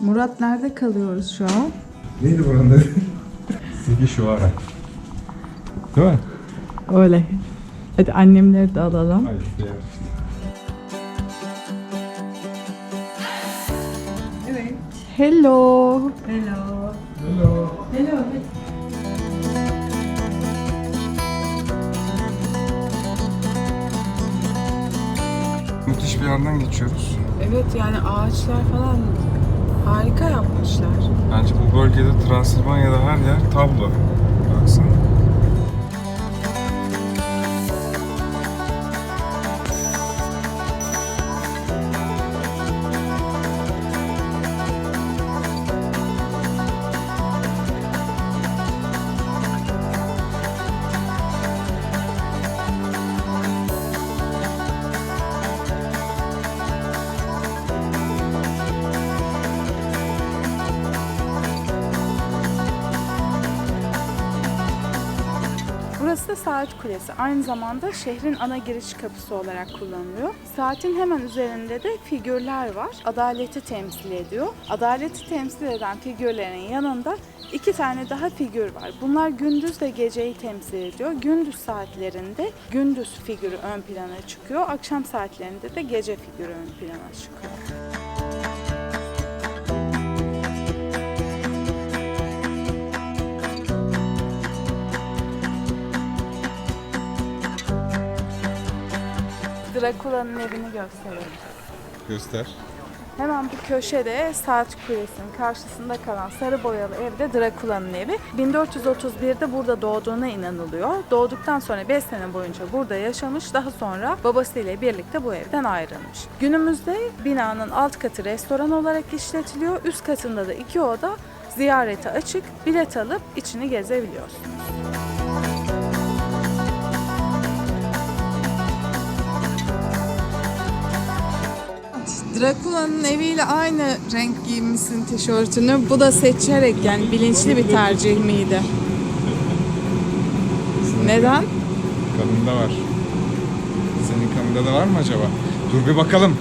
Murat nerede kalıyoruz şu an? Neydi buranın adı? Sigi Şuara. Değil mi? Öyle. Hadi annemleri de alalım. Hayır, diğer. Hello. Hello. Hello. Müthiş bir yandan geçiyoruz. Evet yani ağaçlar falan harika yapmışlar. Bence bu bölgede Transilvanya'da her yer tablo. Baksana. Burası Saat Kulesi. Aynı zamanda şehrin ana giriş kapısı olarak kullanılıyor. Saatin hemen üzerinde de figürler var. Adaleti temsil ediyor. Adaleti temsil eden figürlerin yanında iki tane daha figür var. Bunlar gündüz ve geceyi temsil ediyor. Gündüz saatlerinde gündüz figürü ön plana çıkıyor. Akşam saatlerinde de gece figürü ön plana çıkıyor. Drakula'nın evini gösterelim. Göster. Hemen bu köşede Saat Kulesi'nin karşısında kalan sarı boyalı evde Drakula'nın evi. 1431'de burada doğduğuna inanılıyor. Doğduktan sonra 5 sene boyunca burada yaşamış. Daha sonra babasıyla birlikte bu evden ayrılmış. Günümüzde binanın alt katı restoran olarak işletiliyor. Üst katında da iki oda ziyarete açık. Bilet alıp içini gezebiliyorsunuz. Drakula'nın eviyle aynı renk giymişsin tişörtünü. Bu da seçerek yani bilinçli bir tercih miydi? Neden? Kanında var. Senin kanında da var mı acaba? Dur bir bakalım.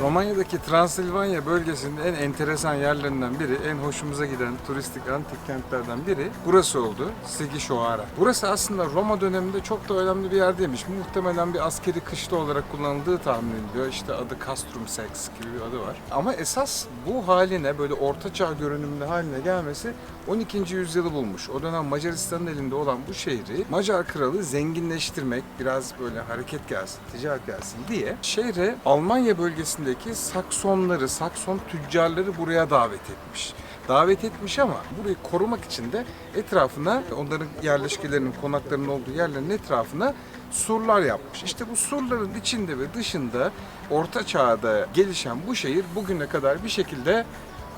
Romanya'daki Transilvanya bölgesinin en enteresan yerlerinden biri, en hoşumuza giden turistik antik kentlerden biri burası oldu. Sigişoara. Burası aslında Roma döneminde çok da önemli bir yer değilmiş. Muhtemelen bir askeri kışla olarak kullanıldığı tahmin ediliyor. İşte adı Castrum Sex gibi bir adı var. Ama esas bu haline böyle ortaçağ görünümlü haline gelmesi 12. yüzyılı bulmuş. O dönem Macaristan'ın elinde olan bu şehri Macar kralı zenginleştirmek, biraz böyle hareket gelsin, ticaret gelsin diye şehre Almanya bölgesindeki Saksonları, Sakson tüccarları buraya davet etmiş. Davet etmiş ama burayı korumak için de etrafına onların yerleşkelerinin, konaklarının olduğu yerlerin etrafına surlar yapmış. İşte bu surların içinde ve dışında Orta Çağ'da gelişen bu şehir bugüne kadar bir şekilde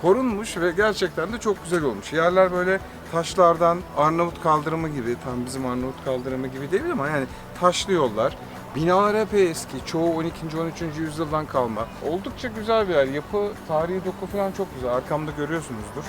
korunmuş ve gerçekten de çok güzel olmuş. Yerler böyle taşlardan Arnavut kaldırımı gibi, tam bizim Arnavut kaldırımı gibi değil ama yani taşlı yollar. Binalar epey eski, çoğu 12. 13. yüzyıldan kalma. Oldukça güzel bir yer. Yapı, tarihi doku falan çok güzel. Arkamda görüyorsunuzdur.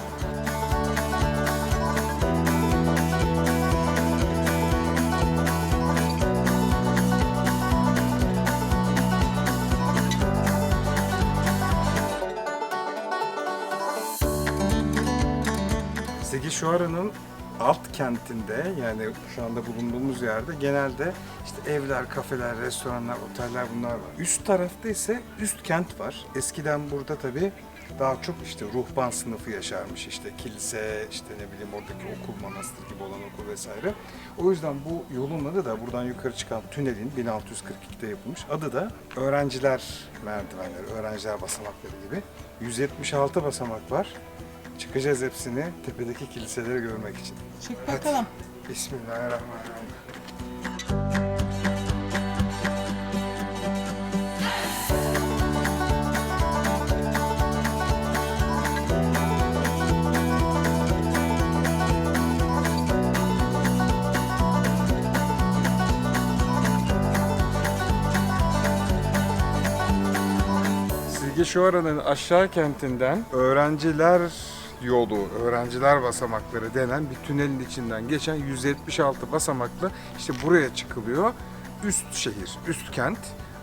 Segişuara'nın alt kentinde yani şu anda bulunduğumuz yerde genelde işte evler, kafeler, restoranlar, oteller bunlar var. Üst tarafta ise üst kent var. Eskiden burada tabii daha çok işte ruhban sınıfı yaşarmış. İşte kilise, işte ne bileyim oradaki okul, manastır gibi olan okul vesaire. O yüzden bu yolun adı da buradan yukarı çıkan tünelin 1642'de yapılmış. Adı da öğrenciler merdivenleri, öğrenciler basamakları gibi. 176 basamak var. Çıkacağız hepsini tepedeki kiliseleri görmek için. Çık bakalım. Bismillahirrahmanirrahim. Silge Şuara'nın aşağı kentinden öğrenciler yolu, öğrenciler basamakları denen bir tünelin içinden geçen 176 basamakla işte buraya çıkılıyor. Üst şehir, üst kent.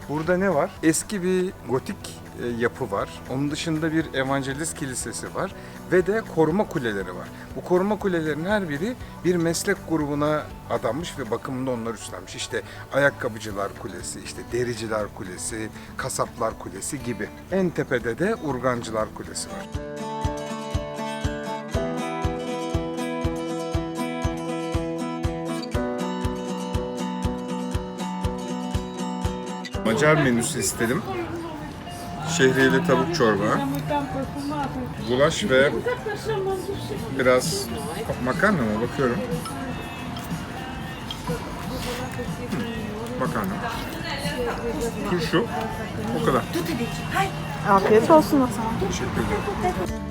Burada ne var? Eski bir gotik e, yapı var. Onun dışında bir evangelist kilisesi var ve de koruma kuleleri var. Bu koruma kulelerinin her biri bir meslek grubuna adanmış ve bakımında onlar üstlenmiş. İşte ayakkabıcılar kulesi, işte dericiler kulesi, kasaplar kulesi gibi. En tepede de urgancılar kulesi var. Macar menüsü istedim. Şehriyeli tavuk çorba, gulaş ve biraz makarna mı bakıyorum. Hı, makarna. Turşu. O kadar. Afiyet olsun o zaman. Teşekkür ederim.